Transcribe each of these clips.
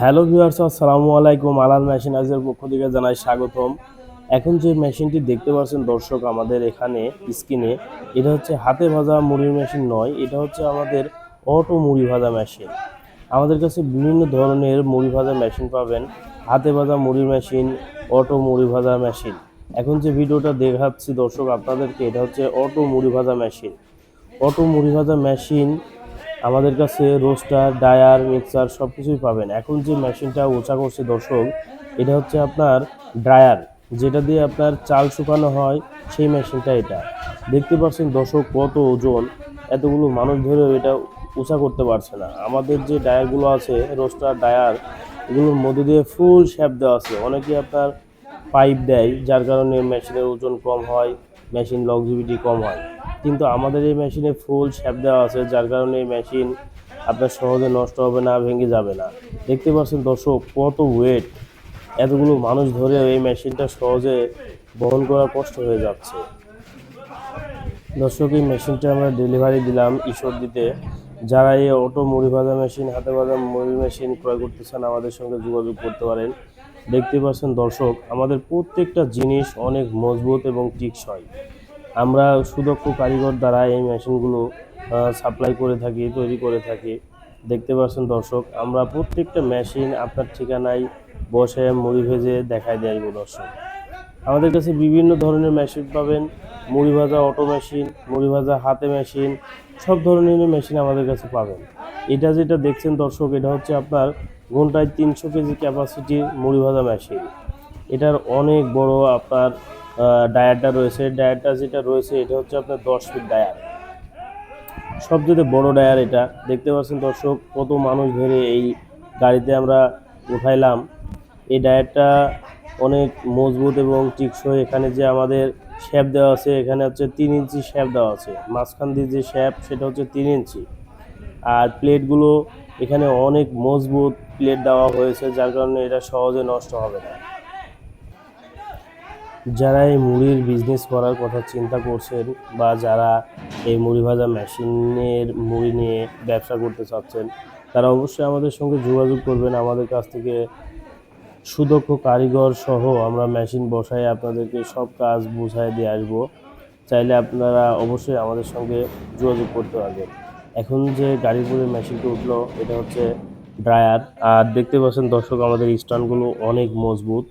Hello viewers, আসসালামু আলাইকুম। আলাল মেশিনাইজের পক্ষ থেকে জানাই স্বাগতম। এখন যে মেশিনটি দেখতে পাচ্ছেন দর্শক, আমাদের এখানে স্ক্রিনে, এটা হচ্ছে হাতে ভাজা মুড়ির মেশিন নয়, এটা হচ্ছে আমাদের অটো মুড়ি ভাজা মেশিন। আমাদের কাছে বিভিন্ন ধরনের মুড়ি ভাজা মেশিন পাবেন। হাতে ভাজা মুড়ি মেশিন অটো মুড়ি ভাজা মেশিন এখন যে ভিডিওটা দেখাচ্ছি দর্শক, আপনাদেরকে এটা হচ্ছে অটো মুড়ি ভাজা মেশিন অটো মুড়ি ভাজা মেশিন আমাদের কাছে রোস্টার ডায়ার মিক্সার সব কিছুই পাবেন। এখন যে মেশিনটা উঁচা করছে দর্শক, এটা হচ্ছে আপনার ড্রায়ার যেটা দিয়ে আপনার চাল শুকানো হয়, সেই মেশিনটা এটা। দেখতে পাচ্ছেন দর্শক কত ওজন, এতগুলো মানুষ ধরেও এটা উঁচা করতে পারছে না। আমাদের যে ডায়ারগুলো আছে রোস্টার ডায়ার এগুলোর মধ্যে দিয়ে ফুল শেপ দেওয়া আছে। অনেকে আপনার পাইপ দেয়, যার কারণে মেশিনের ওজন কম হয় মেশিন লংজিভিটি কম হয়। কিন্তু আমাদের এই মেশিনে ফুল শ্যাপ দেওয়া আছে, যার কারণে এই মেশিন আপনার সহজে নষ্ট হবে না, ভেঙে যাবে না। দেখতে পাচ্ছেন দর্শক, কত ওয়েট এতগুলো মানুষ ধরে এই মেশিনটা সহজে বহন করা কষ্ট হয়ে যাচ্ছে। দর্শক, এই মেশিনটা আমরা ডেলিভারি দিলাম ঈশ্বর দিতে যারা এই অটো মুড়ি ভাজা মেশিন হাতে ভাজা মুড়ি মেশিন ক্রয় করতে চান আমাদের সঙ্গে যোগাযোগ করতে পারেন। দেখতে পাচ্ছেন দর্শক, আমাদের প্রত্যেকটা জিনিস অনেক মজবুত এবং টিকসই। আমরা সুদক্ষ কারিগর দ্বারা এই মেশিনগুলো সাপ্লাই করে থাকি, তৈরি করে থাকি। দেখতে পাচ্ছেন দর্শক, আমরা প্রত্যেকটা মেশিন আপনার ঠিকানায় বসে মুড়ি ভেজে দেখাই দেব দর্শক। আমাদের কাছে বিভিন্ন ধরনের মেশিন পাবেন, মুড়ি ভাজা অটো মেশিন মুড়ি ভাজা হাতে মেশিন সব ধরনের মেশিন আমাদের কাছে পাবেন। এটা যেটা দেখছেন দর্শক, এটা হচ্ছে আপনার ঘন্টায় তিনশো কেজি ক্যাপাসিটির মুড়ি ভাজা মেশিন এটার অনেক বড় আপনার ডায়ারটা রয়েছে। ডায়ারটা যেটা রয়েছে, এটা হচ্ছে আপনার দশ ফিট ডায়ার সবচেয়ে বড় ডায়ার এটা। দেখতে পাচ্ছেন দর্শক, কত মানুষ ধরে এই গাড়িতে আমরা উঠাইলাম। এই ডায়ারটা অনেক মজবুত এবং টিকসই। এখানে যে আমাদের শ্যাপ দেওয়া আছে, এখানে হচ্ছে তিন ইঞ্চি শ্যাপ দেওয়া আছে। মাঝখান দিয়ে যে শ্যাপ, সেটা হচ্ছে তিন ইঞ্চি। আর প্লেটগুলো এখানে অনেক মজবুত প্লেট দেওয়া হয়েছে, যার কারণে এটা সহজে নষ্ট হবে না। যারা এই মুড়ির বিজনেস করার কথা চিন্তা করছেন বা যারা এই মুড়ি ভাজা মেশিনের মুড়ি নিয়ে ব্যবসা করতে চাচ্ছেন, তারা অবশ্যই আমাদের সঙ্গে যোগাযোগ করবেন, আমাদের কাছ থেকে সুদক্ষ কারিগর সহ আমরা মেশিন বসাই, আপনাদেরকে সব কাজ বুঝাই দিয়ে আসব। চাইলে আপনারা অবশ্যই আমাদের সঙ্গে যোগাযোগ করতে পারবেন। এখন যে গাড়ির করে মেশিনটা উঠল, এটা হচ্ছে ড্রায়ার আর দেখতে পাচ্ছেন দর্শক, আমাদের স্ট্যান্ডগুলো অনেক মজবুত।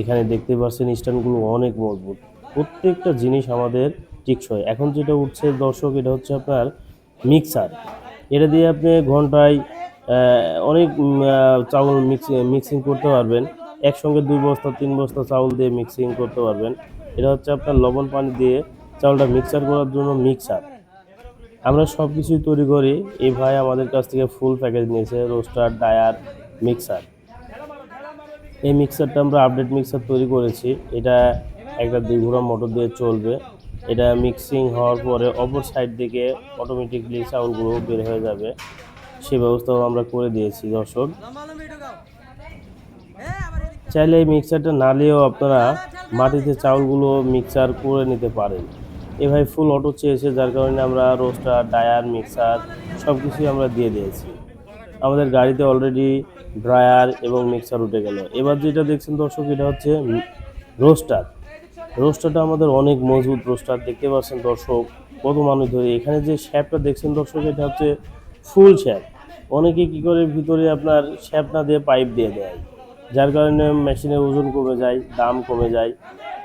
এখানে দেখতে পাচ্ছেন স্ট্যান্ডগুলো অনেক মজবুত। প্রত্যেকটা জিনিস আমাদের টিকসই। এখন যেটা উঠছে দর্শক, এটা হচ্ছে আপনার মিক্সার এটা দিয়ে আপনি ঘন্টায় অনেক চাউল মিক্সিং মিক্সিং করতে পারবেন। একসঙ্গে দুই বস্তা, তিন বস্তা চাউল দিয়ে মিক্সিং করতে পারবেন। এটা হচ্ছে আপনার লবণ পানি দিয়ে চাউলটা মিক্সার করার জন্য মিক্সার আমরা সব কিছুই তৈরি করি। এই ভাই আমাদের কাছ থেকে ফুল প্যাকেজ নিয়েছে রোস্টার ডায়ার মিক্সার এই মিক্সারটা আমরা আপডেট মিক্সার তৈরি করেছি। এটা একটা দুই ঘোড়া মোটর দিয়ে চলবে। এটা মিক্সিং হওয়ার পরে অপর সাইড থেকে অটোমেটিকলি সাউন্ডগুলো বের হয়ে যাবে। সে ব্যবস্থাও আমরা করে দিয়েছি, দর্শক। চাইলে এই মিক্সারটা না নিয়েও আপনারা মাটিতে চাউলগুলো মিক্সার করে নিতে পারেন। এভাবে ফুল অটো চেয়েছে, যার কারণে আমরা রোস্টার ডায়ার মিক্সার সব কিছুই আমরা দিয়ে দিয়েছি। আমাদের গাড়িতে অলরেডি ড্রায়ার এবং মিক্সার উঠে গেল। এবার যেটা দেখছেন দর্শক, এটা হচ্ছে রোস্টার রোস্টারটা আমাদের অনেক মজবুত রোস্টার দেখতে পাচ্ছেন দর্শক, কত মানুষ ধরে। এখানে যে শ্যাপটা দেখছেন দর্শক, এটা হচ্ছে ফুল শ্যাপ অনেকে কি করে ভিতরে আপনার শ্যাপ না দিয়ে পাইপ দিয়ে দেয়। যার কারণে মেশিনের ওজন কমে যায়, দাম কমে যায়।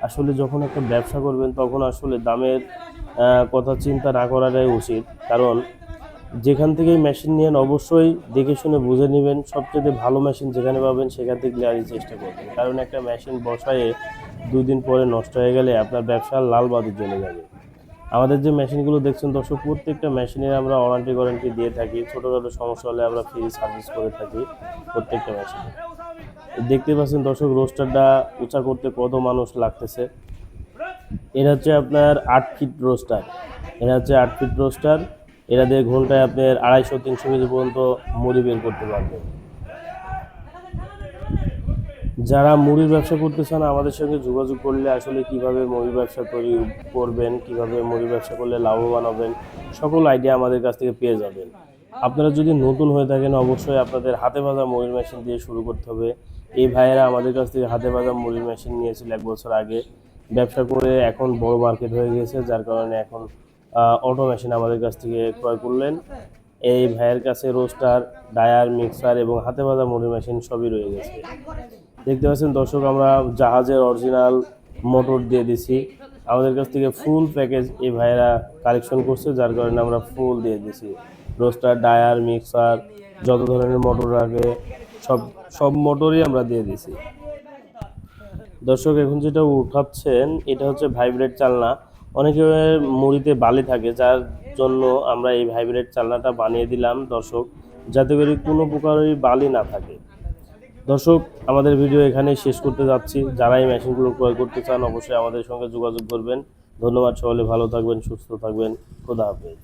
আসলে যখন একটা ব্যবসা করবেন, তখন আসলে দামের কথা চিন্তা না করাটাই উচিত। কারণ যেখান থেকে মেশিন নেন, অবশ্যই দেখে শুনে বুঝে নেবেন। সবচেয়ে ভালো মেশিন যেখানে পাবেন, সেখান থেকে নেওয়ারই চেষ্টা করবেন। কারণ একটা মেশিন বসায়ে দুই দিন পরে নষ্ট হয়ে গেলে আপনার ব্যবসা লাল বাদে চলে যাবে। আমাদের যে মেশিনগুলো দেখছেন দর্শক, প্রত্যেকটা মেশিনের আমরা ওয়ারান্টি ওয়ারেন্টি দিয়ে থাকি। ছোটোখাটো সমস্যা হলে আমরা ফ্রি সার্ভিস করে থাকি প্রত্যেকটা মেশিনে। দেখতে পাচ্ছেন দর্শক রোস্টারটা উঁচা করতে কত মানুষ লাগতেছে। এটা হচ্ছে আপনার আট ফিট রোস্টার এটা হচ্ছে আট ফিট রোস্টার এটা দিয়ে ঘন্টায় আপনার আড়াইশো, তিনশো কেজি পর্যন্ত মুড়ি বের করতে পারবেন যারা মুড়ির ব্যবসা করতে চান আমাদের সঙ্গে যোগাযোগ করলে আসলে কীভাবে মুড়ির ব্যবসা তৈরি করবেন, কীভাবে মুড়ির ব্যবসা করলে লাভবান হবেন, সকল আইডিয়া আমাদের কাছ থেকে পেয়ে যাবেন। আপনারা যদি নতুন হয়ে থাকেন, অবশ্যই আপনাদের হাতে ভাজা মুড়ির মেশিন দিয়ে শুরু করতে হবে। এই ভাইয়েরা আমাদের কাছ থেকে হাতে ভাজা মুড়ির মেশিন নিয়েছিল এক বছর আগে। ব্যবসা করে এখন বড় মার্কেট হয়ে গেছে যার কারণে এখন অটো মেশিন আমাদের কাছ থেকে ক্রয় করলেন। এই ভাইয়ের কাছে রোস্টার ডায়ার মিক্সার এবং হাতে ভাজা মুড়ি মেশিন সবই রয়ে গেছে। দেখতে পাচ্ছেন দর্শক, আমরা জাহাজের অরিজিনাল মোটর দিয়ে দিছি। আমাদের কাছ থেকে ফুল প্যাকেজ এই ভাইয়েরা কালেকশন করছে, যার কারণে আমরা ফুল দিয়ে দিছি। রোস্টার ডায়ার মিক্সার যত ধরনের মোটর রাখে সব সব মোটরই আমরা দিয়ে দিছি। দর্শক, এখন যেটা উঠাচ্ছেন, এটা হচ্ছে ভাইব্রেট চালনা। অনেকে মুড়িতে বালি থাকে, যার জন্য আমরা এই ভাইব্রেট চালনাটা বানিয়ে দিলাম দর্শক, যাতে করে কোনো প্রকারই বালি না থাকে। দর্শক, আমাদের ভিডিও এখানে শেষ করতে যাচ্ছি। যারা এই মেশিনগুলো ক্রয় করতে চান, অবশ্যই আমাদের সঙ্গে যোগাযোগ করবেন। ধন্যবাদ সকলে ভালো থাকবেন, সুস্থ থাকবেন। খোদা হাফেজ।